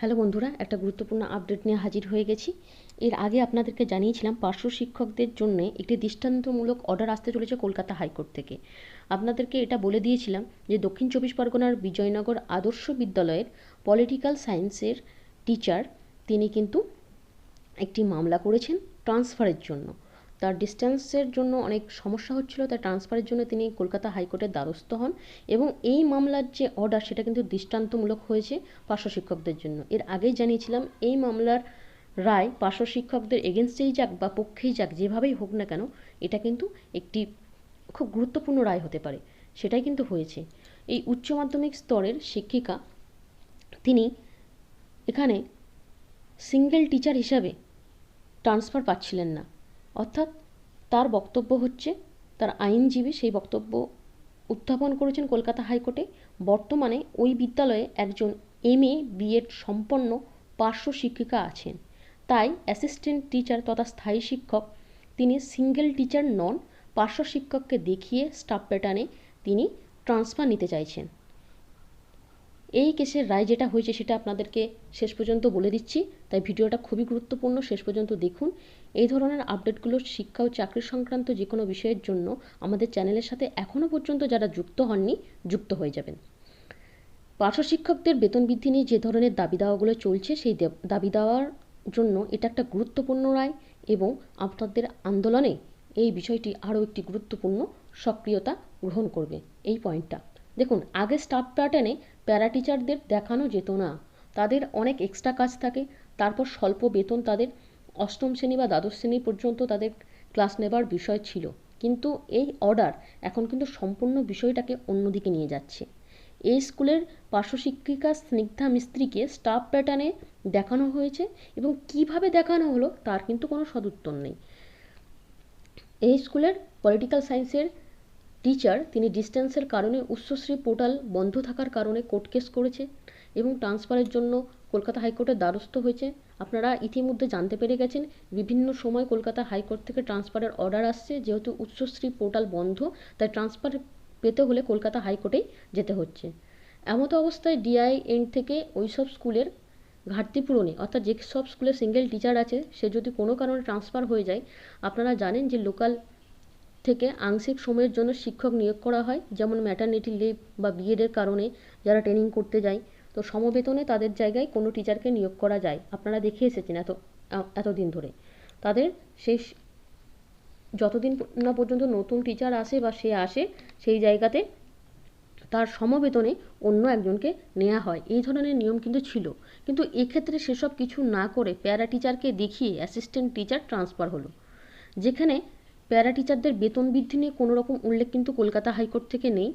Hello বন্ধুরা, একটা গুরুত্বপূর্ণ আপডেট নিয়ে হাজির হয়ে গেছি। এর আগে আপনাদেরকে জানিয়েছিলাম, পার্শ্ব শিক্ষকদের জন্য একটি দৃষ্টান্তমূলক অর্ডার আসতে চলেছে কলকাতা হাইকোর্ট থেকে। আপনাদেরকে এটা বলে দিয়েছিলাম যে, দক্ষিণ চব্বিশ পরগনার বিজয়নগর আদর্শ বিদ্যালয়ের পলিটিক্যাল সায়েন্সের টিচার তিনি কিন্তু একটি মামলা করেছেন ট্রান্সফারের জন্য। তার ডিস্টেন্সের জন্য অনেক সমস্যা হচ্ছিল তাই ট্রান্সফারের জন্য তিনি কলকাতা হাইকোর্টের দ্বারস্থ হন এবং এই মামলার যে অর্ডার সেটা কিন্তু দৃষ্টান্তমূলক হয়েছে পার্শ্ব শিক্ষকদের জন্য। এর আগেই জানিয়েছিলাম, এই মামলার রায় পার্শ্ব শিক্ষকদের এগেনস্টেই যাক বা পক্ষেই যাক, যেভাবেই হোক না কেন, এটা কিন্তু একটি খুব গুরুত্বপূর্ণ রায় হতে পারে। সেটাই কিন্তু হয়েছে। এই উচ্চ মাধ্যমিক স্তরের শিক্ষিকা, তিনি এখানে সিঙ্গেল টিচার হিসাবে ট্রান্সফার পাচ্ছিলেন না। অর্থাৎ তার বক্তব্য হচ্ছে, তার আইনজীবী সেই বক্তব্য উত্থাপন করেছেন কলকাতা হাইকোর্টে। বর্তমানে ওই বিদ্যালয়ে একজন এম এ বিএড সম্পন্ন পার্শ্ব শিক্ষিকা আছেন। তাই অ্যাসিস্ট্যান্ট টিচার তথা স্থায়ী শিক্ষক, তিনি সিঙ্গেল টিচার নন, পার্শ্ব শিক্ষককে দেখিয়ে স্টাফ প্যাটার্নে তিনি ট্রান্সফার নিতে চাইছেন। এই কেসের রায় যেটা হয়েছে সেটা আপনাদেরকে শেষ পর্যন্ত বলে দিচ্ছি। তাই ভিডিওটা খুবই গুরুত্বপূর্ণ, শেষ পর্যন্ত দেখুন। এই ধরনের আপডেটগুলো শিক্ষা ও চাকরি সংক্রান্ত যে কোনো বিষয়ের জন্য আমাদের চ্যানেলের সাথে এখনও পর্যন্ত যারা যুক্ত হননি, যুক্ত হয়ে যাবেন। পার্শ্ব শিক্ষকদের বেতন বৃদ্ধি নিয়ে যে ধরনের দাবি দাওয়াগুলো চলছে, সেই দাবি দেওয়ার জন্য এটা একটা গুরুত্বপূর্ণ রায় এবং আপনাদের আন্দোলনে এই বিষয়টি আরও একটি গুরুত্বপূর্ণ সক্রিয়তা গ্রহণ করবে। এই পয়েন্টটা। দেখুন, আগে স্টাফ প্যাটার্নে প্যারা টিচারদের দেখানো যেত না। তাদের অনেক এক্সট্রা কাজ থাকে, তারপর স্বল্প বেতন তাদের অষ্টম শ্রেণি বা দ্বাদশ শ্রেণি পর্যন্ত তাদের ক্লাস নেবার বিষয় ছিল। কিন্তু এই অর্ডার এখন কিন্তু সম্পূর্ণ বিষয়টাকে অন্যদিকে নিয়ে যাচ্ছে। এই স্কুলের পার্শ্ব শিক্ষিকা স্নিগ্ধা মিস্ত্রিকে স্টাফ প্যাটার্নে দেখানো হয়েছে এবং কীভাবে দেখানো হলো তার কিন্তু কোনো সদুত্তর নেই। এই স্কুলের পলিটিক্যাল সায়েন্সের টিচার, তিনি ডিস্টেন্সের কারণে উচ্চশ্রী পোর্টাল বন্ধ থাকার কারণে কোর্ট কেস করেছে এবং ট্রান্সফারের জন্য কলকাতা হাইকোর্টের দ্বারস্থ হয়েছে। আপনারা ইতিমধ্যে জানতে পেরে গেছেন, বিভিন্ন সময় কলকাতা হাইকোর্ট থেকে ট্রান্সফারের অর্ডার আসছে, যেহেতু উচ্চশ্রী পোর্টাল বন্ধ, তাই ট্রান্সফার পেতে হলে কলকাতা হাইকোর্টেই যেতে হচ্ছে। এমতো অবস্থায় ডিআই এন্ড থেকে ওই সব স্কুলের ঘাটতি পূরণে, অর্থাৎ যে সব স্কুলে সিঙ্গেল টিচার আছে, সে যদি কোনো কারণে ট্রান্সফার হয়ে যায়, আপনারা জানেন যে লোকাল থেকে আংশিক সময়ের জন্য শিক্ষক নিয়োগ করা হয়, যেমন ম্যাটারনিটি লিভ বা বিএডের কারণে যারা ট্রেনিং করতে যায়। তো সমবেতনে তাদের জায়গায় কোনো টিচারকে নিয়োগ করা যায়। আপনারা দেখে এসেছেন এত এতদিন ধরে। তাদের সেই যতদিন না পর্যন্ত নতুন টিচার আসে বা সে আসে, সেই জায়গাতে তার সমবেতনে অন্য একজনকে নেওয়া হয়। এই ধরনের নিয়ম কিন্তু ছিল। কিন্তু এক্ষেত্রে সেসব কিছু না করে প্যারা টিচারকে দেখিয়ে অ্যাসিস্ট্যান্ট টিচার ট্রান্সফার হলো। যেখানে প্যারা টিচারদের বেতন বৃদ্ধি নিয়ে কোনো রকম উল্লেখ কিন্তু কলকাতা হাইকোর্ট থেকে নেই।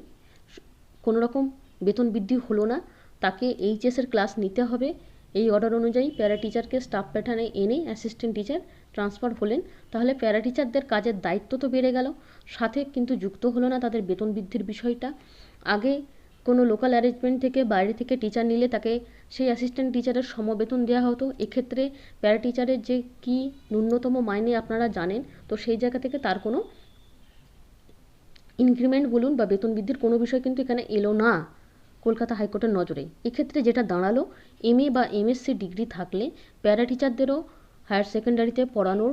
কোনো রকম বেতন বৃদ্ধি হলো না। তাকে এইচএসের ক্লাস নিতে হবে। এই অর্ডার অনুযায়ী প্যারা টিচারকে স্টাফ প্যাটার্নে এনে অ্যাসিস্ট্যান্ট টিচার ট্রান্সফার হলেন। তাহলে প্যারা টিচারদের কাজের দায়িত্ব তো বেড়ে গেল। সাথে কিন্তু যুক্ত হলো না তাদের বেতন বৃদ্ধির বিষয়টা। আগে কোনো লোকাল অ্যারেঞ্জমেন্ট থেকে বাইরে থেকে টিচার নিলে তাকে সেই অ্যাসিস্ট্যান্ট টিচারের সমবেতন দেওয়া হতো। এক্ষেত্রে প্যারা টিচারের যে কী ন্যূনতম মাইনে আপনারা জানেন, তো সেই জায়গা থেকে তার কোনো ইনক্রিমেন্ট বলুন বা বেতন বৃদ্ধির কোনো বিষয় কিন্তু এখানে এলো না কলকাতা হাইকোর্টের নজরে। এক্ষেত্রে যেটা দাঁড়াল এম বা এমএসসি ডিগ্রি থাকলে প্যারা টিচারদেরও হায়ার সেকেন্ডারিতে পড়ানোর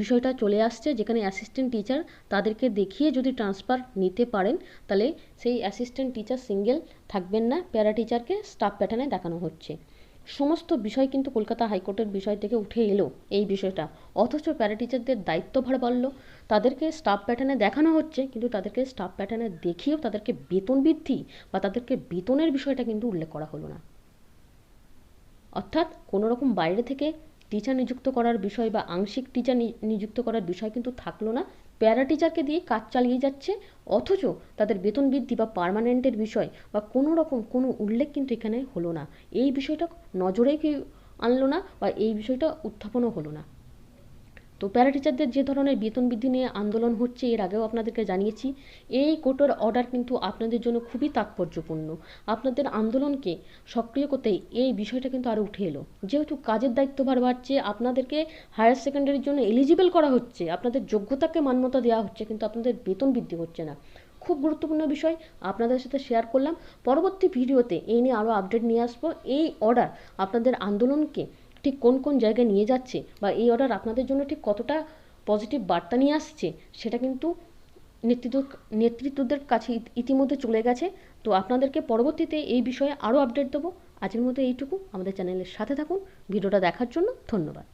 বিষয়টা চলে আসছে, যেখানে অ্যাসিস্ট্যান্ট টিচার তাদেরকে দেখিয়ে যদি ট্রান্সফার নিতে পারেন, তাহলে সেই অ্যাসিস্ট্যান্ট টিচার সিঙ্গেল থাকবেন না প্যারা টিচারকে স্টাফ প্যাটার্নে দেখানো হচ্ছে। সমস্ত বিষয় কিন্তু কলকাতা হাইকোর্টের বিষয় থেকে উঠে এলো এই বিষয়টা। অথচ প্যারা টিচারদের দায়িত্বভার বাড়লো, তাদেরকে স্টাফ প্যাটার্নে দেখানো হচ্ছে, কিন্তু তাদেরকে স্টাফ প্যাটার্নে দেখিয়েও তাদেরকে বেতন বৃদ্ধি বা তাদেরকে বেতনের বিষয়টা কিন্তু উল্লেখ করা হলো না। অর্থাৎ কোনো রকম বাইরে থেকে টিচার নিযুক্ত করার বিষয় বা আংশিক টিচার নিযুক্ত করার বিষয় কিন্তু থাকল না। প্যারা টিচারকে দিয়ে কাজ চালিয়ে যাচ্ছে, অথচ তাদের বেতন বৃদ্ধি বা পারমানেন্টের বিষয় বা কোনো রকম কোনো উল্লেখ কিন্তু এখানে হলো না। এই বিষয়টা নজরে কি আনলো না বা এই বিষয়টা উত্থাপনও হলো না। তো প্যারা টিচারদের যে ধরনের বেতন বৃদ্ধি নিয়ে আন্দোলন হচ্ছে, এর আগেও আপনাদেরকে জানিয়েছি, এই কোর্টের অর্ডার কিন্তু আপনাদের জন্য খুবই তাৎপর্যপূর্ণ। আপনাদের আন্দোলনকে সক্রিয় করতে এই বিষয়টা কিন্তু আরও উঠে এলো। যেহেতু কাজের দায়িত্বভার বাড়ছে, আপনাদেরকে হায়ার সেকেন্ডারির জন্য এলিজিবল করা হচ্ছে, আপনাদের যোগ্যতাকে মান্যতা দেওয়া হচ্ছে, কিন্তু আপনাদের বেতন বৃদ্ধি হচ্ছে না। খুব গুরুত্বপূর্ণ বিষয়, আপনাদের সাথে শেয়ার করলাম। পরবর্তী ভিডিওতে এই নিয়ে আরও আপডেট নিয়ে আসব। এই অর্ডার আপনাদের আন্দোলনকে ঠিক কোন কোন জায়গায় নিয়ে যাচ্ছে বা এই অর্ডার আপনাদের জন্য ঠিক কতটা পজিটিভ বার্তা নিয়ে আসছে, সেটা কিন্তু নেতৃত্ব, নেতৃত্বদের কাছে ইতিমধ্যে চলে গেছে। তো আপনাদেরকে পরবর্তীতে এই বিষয়ে আরও আপডেট দেবো। আজকের মতো এইটুকু। আমাদের চ্যানেলের সাথে থাকুন। ভিডিওটা দেখার জন্য ধন্যবাদ।